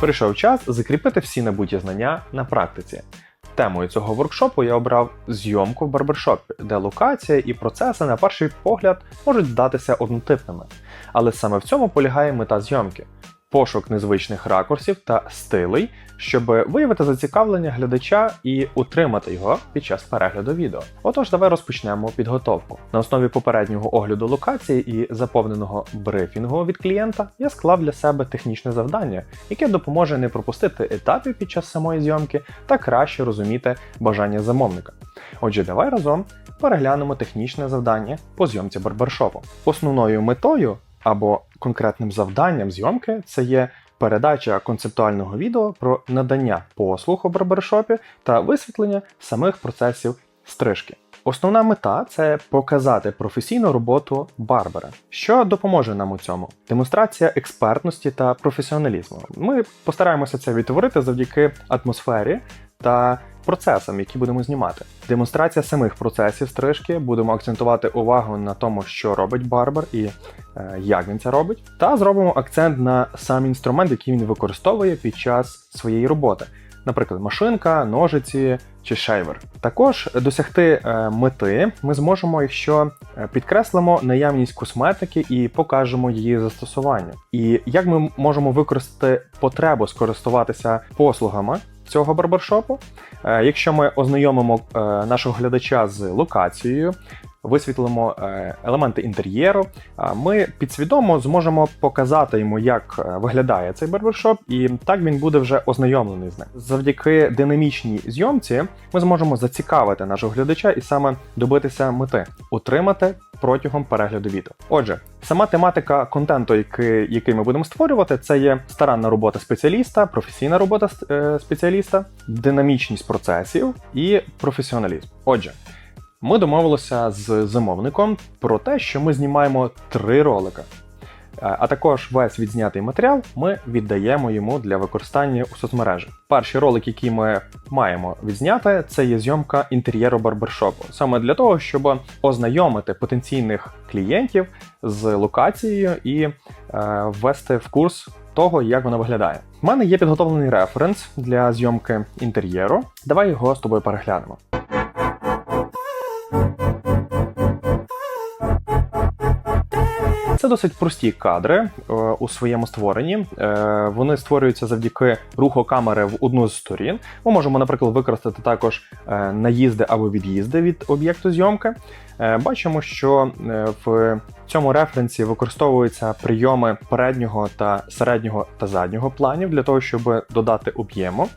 Прийшов час закріпити всі набуті знання на практиці. Темою цього воркшопу я обрав зйомку в барбершопі, де локація і процеси на перший погляд можуть здатися однотипними. Але саме в цьому полягає мета зйомки пошук незвичних ракурсів та стилей, щоб виявити зацікавлення глядача і утримати його під час перегляду відео. Отож, давай розпочнемо підготовку. На основі попереднього огляду локації і заповненого брифінгу від клієнта я склав для себе технічне завдання, яке допоможе не пропустити етапів під час самої зйомки та краще розуміти бажання замовника. Отже, давай разом переглянемо технічне завдання по зйомці барбершопу. Основною метою або конкретним завданням зйомки це є передача концептуального відео про надання послуг у барбершопі та висвітлення самих процесів стрижки. Основна мета це показати професійну роботу барбера, що допоможе нам у цьому. Демонстрація експертності та професіоналізму. Ми постараємося це відтворити завдяки атмосфері та процесам, які будемо знімати. Демонстрація самих процесів стрижки, будемо акцентувати увагу на тому, що робить барбер і е, як він це робить. Та зробимо акцент на сам інструмент, який він використовує під час своєї роботи. Наприклад, машинка, ножиці чи шейвер. Також досягти е, мети ми зможемо, якщо е, підкреслимо наявність косметики і покажемо її застосування. І як ми можемо використати потребу скористуватися послугами цього барбершопу, Е, якщо ми ознайомимо е, нашого глядача з локацією. Висвітлимо е, елементи інтер'єру. Ми підсвідомо зможемо показати йому, як е, виглядає цей барбершоп, і так він буде вже ознайомлений з ним. Завдяки динамічній зйомці ми зможемо зацікавити нашого глядача і саме добитися мети утримати протягом перегляду відео. Отже, сама тематика контенту, який, який ми будемо створювати, це є старанна робота спеціаліста, професійна робота е, спеціаліста, динамічність процесів і професіоналізм. Отже. Ми домовилися з замовником про те, що ми знімаємо три ролика. Е, А також весь відзнятий матеріал ми віддаємо йому для використання у соцмережі. Перший ролик, який ми маємо відзняти, це є зйомка інтер'єру барбершопу. Саме для того, щоб ознайомити потенційних клієнтів з локацією і е, ввести в курс того, як вона виглядає. У мене є підготовлений референс для зйомки інтер'єру. Давай його з тобою переглянемо. Це досить прості кадри е, у своєму створенні. Е, вони створюються завдяки руху камери в одну з сторін. Ми можемо, наприклад, використати також е, наїзди або від'їзди від об'єкту зйомки. Бачимо, що в цьому референсі використовуються прийоми переднього та середнього та заднього планів для того, щоб додати об'єму.